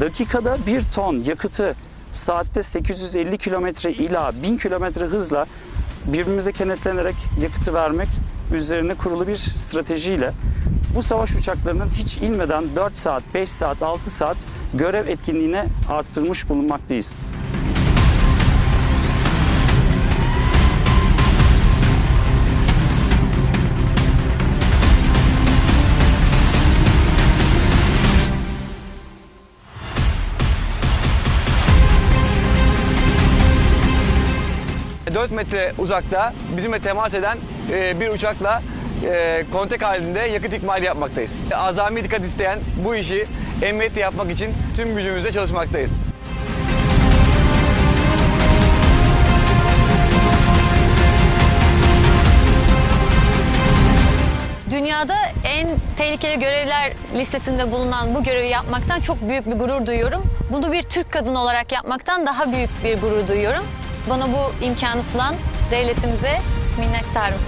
dakikada bir ton yakıtı saatte 850 kilometre ila 1000 kilometre hızla birbirimize kenetlenerek yakıtı vermek üzerine kurulu bir stratejiyle bu savaş uçaklarının hiç inmeden 4 saat, 5 saat, 6 saat görev etkinliğine arttırmış bulunmaktayız. 4 metre uzakta bizimle temas eden e, bir uçakla e, kontak halinde yakıt ikmali yapmaktayız. Azami dikkat isteyen bu işi emniyetle yapmak için tüm gücümüzle çalışmaktayız. Dünyada en tehlikeli görevler listesinde bulunan bu görevi yapmaktan çok büyük bir gurur duyuyorum. Bunu bir Türk kadın olarak yapmaktan daha büyük bir gurur duyuyorum. Bana bu imkanı sunan devletimize minnettarım.